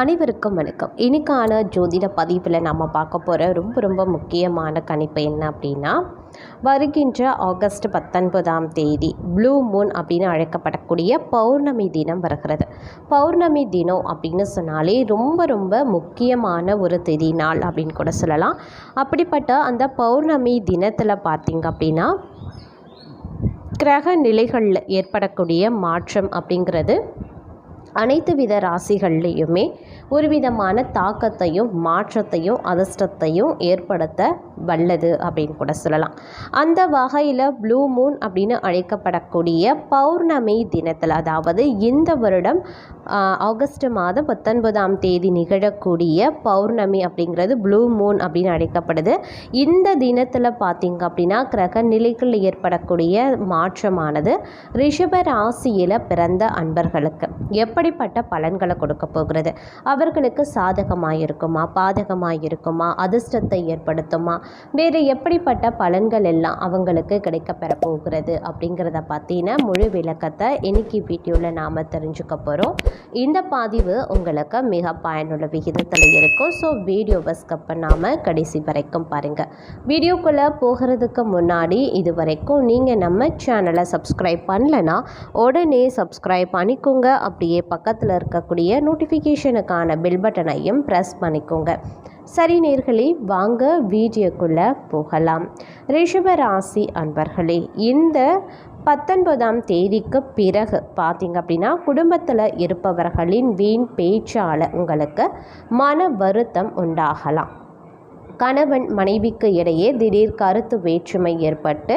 அனைவருக்கும் வணக்கம். இன்னைக்கான ஜோதிட பதிவில் நம்ம பார்க்க போகிற ரொம்ப ரொம்ப முக்கியமான கணிப்பு என்ன அப்படின்னா வருகின்ற ஆகஸ்ட் பத்தொன்பதாம் தேதி ப்ளூ மூன் அப்படின்னு அழைக்கப்படக்கூடிய பௌர்ணமி தினம் வருகிறது. பௌர்ணமி தினம் அப்படின்னு சொன்னாலே ரொம்ப ரொம்ப முக்கியமான ஒரு திதி நாள் அப்படின்னு கூட சொல்லலாம். அப்படிப்பட்ட அந்த பௌர்ணமி தினத்தில் பார்த்திங்க அப்படின்னா கிரக நிலைகளில் ஏற்படக்கூடிய மாற்றம் அப்படிங்கிறது அனைத்து வித ராசிகள்லேயுமே ஒரு விதமான தாக்கத்தையும் மாற்றத்தையும் அதிர்ஷ்டத்தையும் ஏற்படுத்த வல்லது அப்படின்னு கூட சொல்லலாம். அந்த வகையில் ப்ளூ மூன் அப்படின்னு அழைக்கப்படக்கூடிய பௌர்ணமி தினத்தில் அதாவது இந்த வருடம் ஆகஸ்ட் மாதம் பத்தொன்பதாம் தேதி நிகழக்கூடிய பௌர்ணமி அப்படிங்கிறது ப்ளூ மூன் அப்படின்னு அழைக்கப்படுது. இந்த தினத்தில் பார்த்திங்க அப்படின்னா கிரக நிலைகளில் ஏற்படக்கூடிய மாற்றமானது ரிஷப ராசியில் பிறந்த அன்பர்களுக்கு. எப்படிப்பட்ட பலன்களை கொடுக்க போகிறது? அவர்களுக்கு சாதகமாக இருக்குமா பாதகமாக இருக்குமா அதிர்ஷ்டத்தை ஏற்படுத்துமா? வேறு எப்படிப்பட்ட பலன்கள் எல்லாம் அவங்களுக்கு கிடைக்கப்பெற போகிறது அப்படிங்கிறத பற்றின முழு விளக்கத்தை இன்னைக்கு வீடியோவில் நாம் தெரிஞ்சுக்க போகிறோம் இந்த பதிவு உங்களுக்கு மிக பயனுள்ள விகிதத்தில் இருக்கும். ஸோ வீடியோவை ஸ்கப் பண்ணாமல் கடைசி வரைக்கும் பாருங்கள் வீடியோக்குள்ளே போகிறதுக்கு முன்னாடி இது வரைக்கும் நீங்கள் நம்ம சேனலை சப்ஸ்கிரைப் பண்ணலைன்னா உடனே சப்ஸ்கிரைப் பண்ணிக்கோங்க. அப்படி அப்படியே பக்கத்தில் இருக்கக்கூடிய நோட்டிஃபிகேஷனுக்கான பெல் பட்டனையும் ப்ரெஸ் பண்ணிக்கோங்க. சரி நேர்களே வாங்க வீடியோக்குள்ளே போகலாம். ரிஷப ராசி அன்பர்களே இந்த பத்தொன்பதாம் தேதிக்கு பிறகு பார்த்தீங்க அப்படின்னா குடும்பத்தில் இருப்பவர்களின் வீண் பேச்சால் உங்களுக்கு மன வருத்தம் உண்டாகலாம். கணவன் மனைவிக்கு இடையே திடீர் கருத்து வேற்றுமை ஏற்பட்டு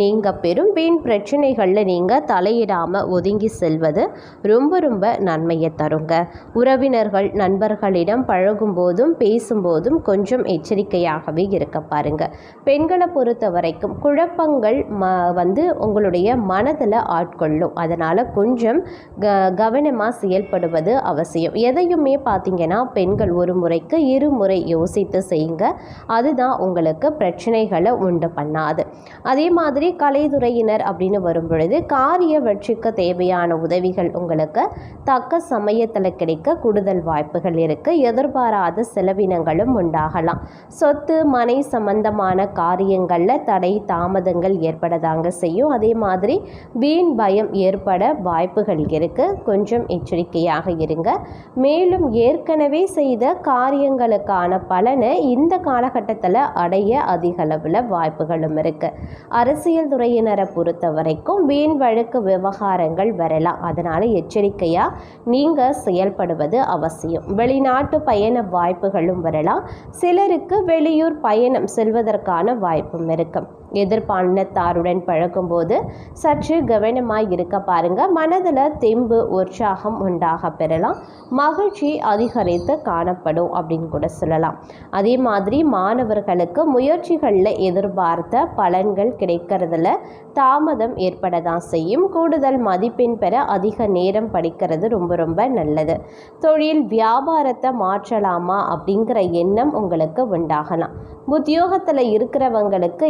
நீங்கள் பெரும் வீண் பிரச்சனைகளில் நீங்கள் தலையிடாமல் ஒதுங்கி செல்வது ரொம்ப ரொம்ப நன்மையை தருங்க. உறவினர்கள் நண்பர்களிடம் பழகும்போதும் பேசும்போதும் கொஞ்சம் எச்சரிக்கையாகவே இருக்க பாருங்க. பெண்களை பொறுத்த வரைக்கும் குழப்பங்கள் ம வந்து உங்களுடைய மனதில் ஆட்கொள்ளும். அதனால் கொஞ்சம் க கவனமாக செயல்படுவது அவசியம். எதையுமே பார்த்தீங்கன்னா பெண்கள் ஒரு முறைக்கு இருமுறை யோசித்து செய்யுங்க. அதுதான் உங்களுக்கு பிரச்சனைகளை உண்டு பண்ணாது. அதே மாதிரி கலைத்துறையினர் அப்படின்னு வரும் பொழுது காரிய வெற்றிக்கு தேவையான உதவிகள் உங்களுக்கு தக்க சமயத்தில் கிடைக்க கூடுதல் வாய்ப்புகள் இருக்குது எதிர்பாராத செலவினங்களும் உண்டாகலாம். சொத்து மனை சம்பந்தமான காரியங்களில் தடை தாமதங்கள் ஏற்படதாங்க செய்யும். அதே மாதிரி வீண் பயம் ஏற்பட வாய்ப்புகள் இருக்குது கொஞ்சம் எச்சரிக்கையாக இருங்க. மேலும் ஏற்கனவே செய்த காரியங்களுக்கான பலனை இந்த காலகட்டத்தில் அடைய அதிக அளவில் வாய்ப்புகளும் இருக்குது அரசியல் துறையினரை பொறுத்த வரைக்கும் வீண் வழக்கு விவகாரங்கள் வரலாம். அதனால் எச்சரிக்கையாக நீங்கள் செயல்படுவது அவசியம். வெளிநாட்டு பயண வாய்ப்புகளும் வரலாம். சிலருக்கு வெளியூர் பயணம் செல்வதற்கான வாய்ப்பும் இருக்கும் எதிர்பாலினத்தாருடன் பழகும்போது சற்று கவனமாக இருக்க பாருங்க. மனதில் தெம்பு உற்சாகம் உண்டாக பெறலாம். மகிழ்ச்சி அதிகரித்து காணப்படும் அப்படின்னு கூட சொல்லலாம். அதே மாதிரி மாணவர்களுக்கு முயற்சிகளில் எதிர்பார்த்த பலன்கள் கிடைக்கிறதுல தாமதம் ஏற்பட தான் செய்யும். கூடுதல் மதிப்பெண் பெற அதிக நேரம் படிக்கிறது ரொம்ப ரொம்ப நல்லது. தொழில் வியாபாரத்தை மாற்றலாமா அப்படிங்கிற எண்ணம் உங்களுக்கு உண்டாகலாம். உத்தியோகத்தில் இருக்கிறவங்களுக்கு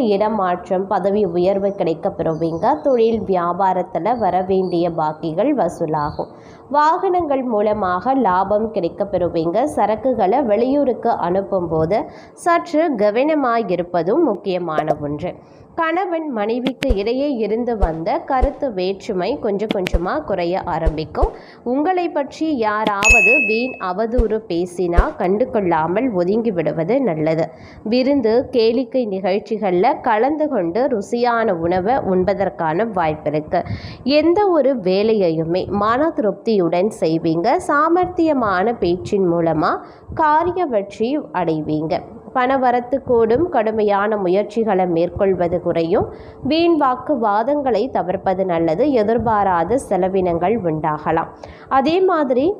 மாற்றம் பதவி உயர்வு கிடைக்க பெறுவீங்க தொழில் வியாபாரத்தில் வர வேண்டிய பாக்கிகள் வசூலாகும். வாகனங்கள் மூலமாக லாபம் கிடைக்க பெறுவீங்க சரக்குகளை வெளியூருக்கு அனுப்பும்போது சற்று கவனமாக இருப்பதும் முக்கியமான ஒன்று. கணவன் மனைவிக்கு இடையே இருந்து வந்த கருத்து வேற்றுமை கொஞ்சம் கொஞ்சமாக குறைய ஆரம்பிக்கும். உங்களை பற்றி யாராவது வீண் அவதூறு பேசினா கண்டு கொள்ளாமல் ஒதுங்கி விடுவது நல்லது. விருந்து கேளிக்கை நிகழ்ச்சிகளில் கலந்து கொண்டு ருசியான உணவை உண்பதற்கான வாய்ப்பு இருக்கு. எந்த ஒரு வேலையையுமே மன திருப்தியுடன் செய்வீங்க. சாமர்த்தியமான பேச்சின் மூலமாக காரிய வெற்றி அடைவீங்க. பணவரத்து கூடும் கடுமையான முயற்சிகளை மேற்கொள்வது குறையும். வீண் வாக்கு வாதங்களை தவிர்ப்பது நல்லது. எதிர்பாராத செலவினங்கள் உண்டாகலாம். அதே மாதிரி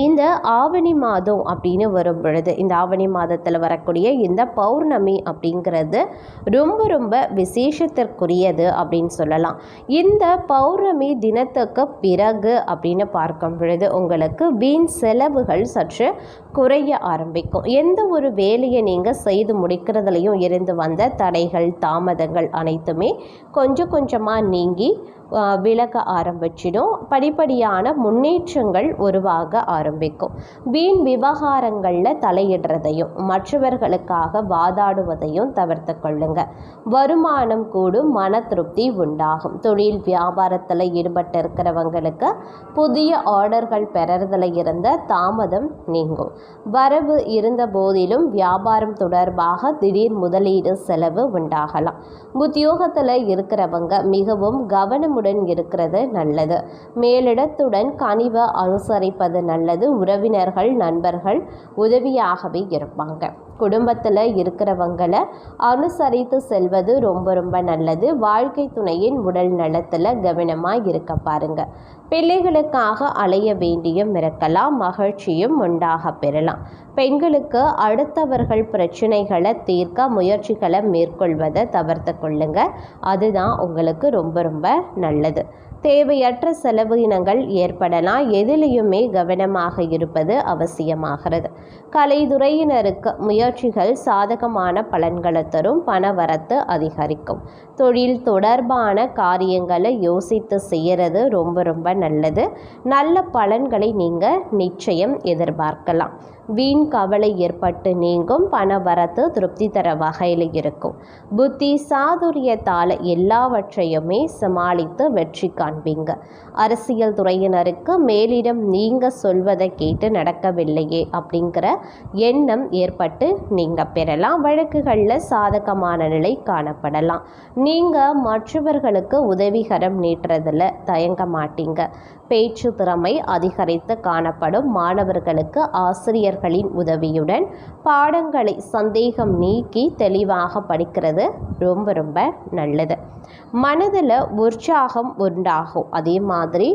இந்த ஆவணி மாதம் அப்படின்னு வரும் பொழுது இந்த ஆவணி மாதத்தில் வரக்கூடிய இந்த பௌர்ணமி அப்படிங்கிறது ரொம்ப ரொம்ப விசேஷத்திற்குரியது அப்படின்னு சொல்லலாம். இந்த பௌர்ணமி தினத்துக்கு பிறகு அப்படின்னு பார்க்கும் பொழுது உங்களுக்கு வீண் செலவுகள் சற்று குறைய ஆரம்பிக்கும். எந்த ஒரு வேலையை நீங்கள் செய்து முடிக்கிறதுலையும் இருந்து வந்த தடைகள் தாமதங்கள் அனைத்துமே கொஞ்சம் கொஞ்சமாக நீங்கி விலக ஆரம்பிச்சிடும். படிப்படியான முன்னேற்றங்கள் உருவாக ஆரம்பிக்கும். வீண் விவகாரங்களில் தலையிடுறதையும் மற்றவர்களுக்காக வாதாடுவதையும் தவிர்த்து கொள்ளுங்க. வருமானம் கூடும் மன திருப்தி உண்டாகும். தொழில் வியாபாரத்தில் ஈடுபட்டு இருக்கிறவங்களுக்கு புதிய ஆர்டர்கள் பெறறதுல இருந்த தாமதம் நீங்கும். வரவு இருந்த போதிலும் வியாபாரம் தொடர்பாக திடீர் முதலீடு செலவு உண்டாகலாம். உத்தியோகத்தில் இருக்கிறவங்க மிகவும் கவனம் கவனமுடன் இருக்கிறது நல்லது. மேலிடத்துடன் கனிவை அனுசரிப்பது நல்லது. உறவினர்கள் நண்பர்கள் உதவியாகவே இருப்பாங்க. குடும்பத்தில் இருக்கிறவங்களை அனுசரித்து செல்வது ரொம்ப ரொம்ப நல்லது. வாழ்க்கை துணையின் உடல் நலத்தில் கவனமாக இருக்க பாருங்க. பிள்ளைகளுக்காக அலைய வேண்டியும் இருக்கலாம் மகிழ்ச்சியும் உண்டாக பெறலாம். பெண்களுக்கு அடுத்தவர்கள் பிரச்சனைகளை தீர்க்க முயற்சிகளை மேற்கொள்வதை தவிர்த்து கொள்ளுங்க. அதுதான் உங்களுக்கு ரொம்ப ரொம்ப நல்லது. தேவையற்ற செலவினங்கள் ஏற்படலாம் எதிலையுமே கவனமாக இருப்பது அவசியமாகிறது. கலைத்துறையினருக்கு முயற்சிகள் சாதகமான பலன்களை தரும் பணவரத்து அதிகரிக்கும். தொழில் தொடர்பான காரியங்களை யோசித்து செய்கிறது ரொம்ப ரொம்ப நல்லது. நல்ல பலன்களை நீங்கள் நிச்சயம் எதிர்பார்க்கலாம். வீண் கவலை ஏற்பட்டு நீங்கும் பணவரத்து திருப்தி தர வகையில் இருக்கும். புத்தி சாதுரியத்தால் எல்லாவற்றையுமே சமாளித்து வெற்றி காண்பீங்க. அரசியல் துறையினருக்கு மேலிடம் நீங்கள் சொல்வதை கேட்டு நடக்கவில்லையே அப்படிங்கிற எண்ணம் ஏற்பட்டு நீங்கள் பெறலாம். வழக்குகளில் சாதகமான நிலை காணப்படலாம். நீங்கள் மற்றவர்களுக்கு உதவிகரம் நீட்டுறதில் தயங்க மாட்டீங்க. பேச்சு திறமை அதிகரித்து காணப்படும். மாணவர்களுக்கு ஆசிரியர் ஆசிரியர்களின் உதவியுடன் பாடங்களை சந்தேகம் நீக்கி தெளிவாக படிக்கிறது ரொம்ப ரொம்ப நல்லது. மனதில் உற்சாகம் உண்டாகும். அதே மாதிரி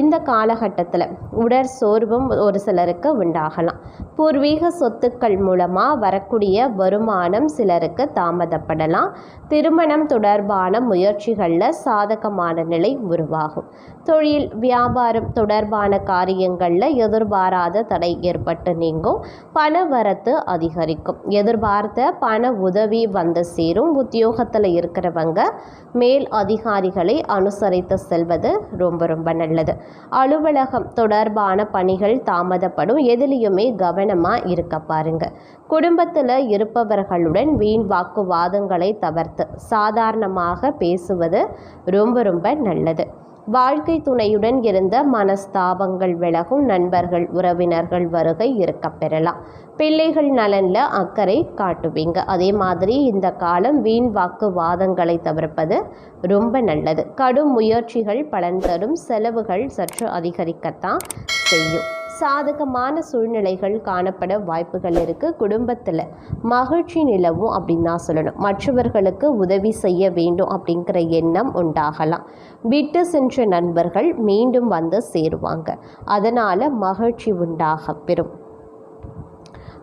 இந்த காலகட்டத்தில் உடற் சோர்வும் ஒரு சிலருக்கு உண்டாகலாம். பூர்வீக சொத்துக்கள் மூலமாக வரக்கூடிய வருமானம் சிலருக்கு தாமதப்படலாம். திருமணம் தொடர்பான முயற்சிகளில் சாதகமான நிலை உருவாகும். தொழில் வியாபாரம் தொடர்பான காரியங்களில் எதிர்பாராத தடை ஏற்பட்டு நீங்கும் பண வரத்து அதிகரிக்கும். எதிர்பார்த்த பண உதவி வந்து சேரும். உத்தியோகத்தில் இருக்கிறவங்க மேல் அதிகாரிகளை அனுசரித்து செல்வது ரொம்ப ரொம்ப நல்லது. அலுவலகம் தொடர்பான பணிகள் தாமதப்படும். எதிலையுமே கவனமாக இருக்க பாருங்க. குடும்பத்தில் இருப்பவர்களுடன் வீண் வாக்குவாதங்களை தவிர்த்து சாதாரணமாக பேசுவது ரொம்ப ரொம்ப நல்லது. வாழ்க்கை துணையுடன் இருந்த மனஸ்தாபங்கள் விலகும் நண்பர்கள் உறவினர்கள் வருகை இருக்க பெறலாம். பிள்ளைகள் நலனில் அக்கறை காட்டுவீங்க. அதே மாதிரி இந்த காலம் வீண் வாக்குவாதங்களை தவிர்ப்பது ரொம்ப நல்லது. கடும் முயற்சிகள் பலன் தரும் செலவுகள் சற்று அதிகரிக்கத்தான் செய்யும். சாதகமான சூழ்நிலைகள் காணப்பட வாய்ப்புகள் இருக்குது குடும்பத்தில் மகிழ்ச்சி நிலவும் அப்படின்னு தான் சொல்லணும். மற்றவர்களுக்கு உதவி செய்ய வேண்டும் அப்படிங்கிற எண்ணம் உண்டாகலாம். விட்டு சென்ற நண்பர்கள் மீண்டும் வந்து சேருவாங்க. அதனால் மகிழ்ச்சி உண்டாக பெறும்.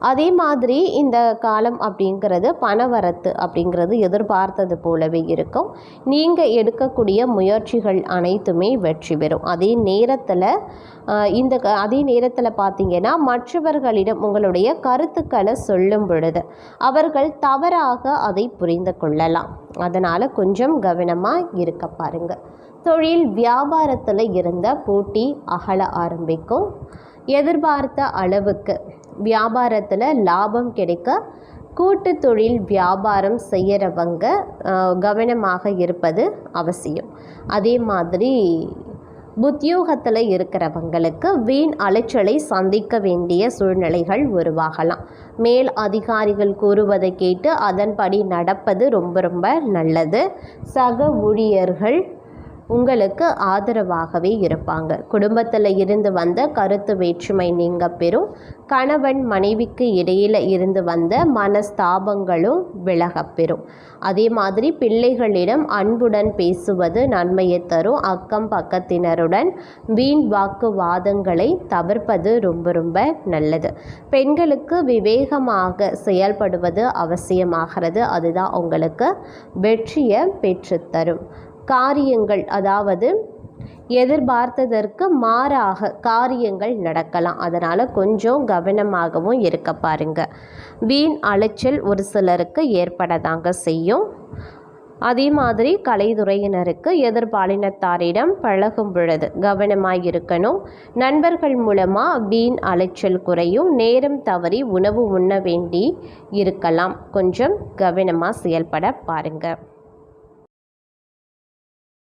அதே மாதிரி இந்த காலம் அப்படிங்கிறது பணவரத்து அப்படிங்கிறது எதிர்பார்த்தது போலவே இருக்கும். நீங்கள் எடுக்கக்கூடிய முயற்சிகள் அனைத்துமே வெற்றி பெறும். அதே நேரத்தில் இந்த க- அதே நேரத்தில் பார்த்தீங்கன்னா மற்றவர்களிடம் உங்களுடைய கருத்துக்களை சொல்லும் பொழுது அவர்கள் தவறாக அதை புரிந்து கொள்ளலாம். அதனால் கொஞ்சம் கவனமாக இருக்க பாருங்கள் தொழில் வியாபாரத்தில் இருந்த போட்டி அகல ஆரம்பிக்கும். எதிர்பார்த்த அளவுக்கு வியாபாரத்தில் லாபம் கிடைக்க கூட்டு தொழில் வியாபாரம் செய்கிறவங்க கவனமாக இருப்பது அவசியம். அதே மாதிரி உத்தியோகத்தில் இருக்கிறவங்களுக்கு வீண் அலைச்சலை சந்திக்க வேண்டிய சூழ்நிலைகள் உருவாகலாம். மேல் அதிகாரிகள் கூறுவதை கேட்டு அதன்படி நடப்பது ரொம்ப ரொம்ப நல்லது. சக ஊழியர்கள் உங்களுக்கு ஆதரவாகவே இருப்பாங்க. குடும்பத்தில் இருந்து வந்த கருத்து வேற்றுமை நீங்க பெறும். கணவன் மனைவிக்கு இடையில் இருந்து வந்த மனஸ்தாபங்களும் விலகப்பெறும் அதே மாதிரி பிள்ளைகளிடம் அன்புடன் பேசுவது நன்மையை தரும். அக்கம் பக்கத்தினருடன் வீண் வாக்குவாதங்களை தவிர்ப்பது ரொம்ப ரொம்ப நல்லது. பெண்களுக்கு விவேகமாக செயல்படுவது அவசியமாகிறது. அதுதான் உங்களுக்கு வெற்றியை பெற்றுத்தரும். காரியங்கள் அதாவது எதிர்பார்த்ததற்கு மாறாக காரியங்கள் நடக்கலாம். அதனால் கொஞ்சம் கவனமாகவும் இருக்க பாருங்க. வீண் அலைச்சல் ஒரு சிலருக்கு ஏற்படதாங்க செய்யும். அதே மாதிரி கலைத்துறையினருக்கு எதிர்பாலினத்தாரிடம் பழகும் பொழுது கவனமாக இருக்கணும். நண்பர்கள் மூலமாக வீண் அலைச்சல் குறையும். நேரம் தவறி உணவு உண்ண வேண்டி இருக்கலாம். கொஞ்சம் கவனமாக செயல்பட பாருங்கள்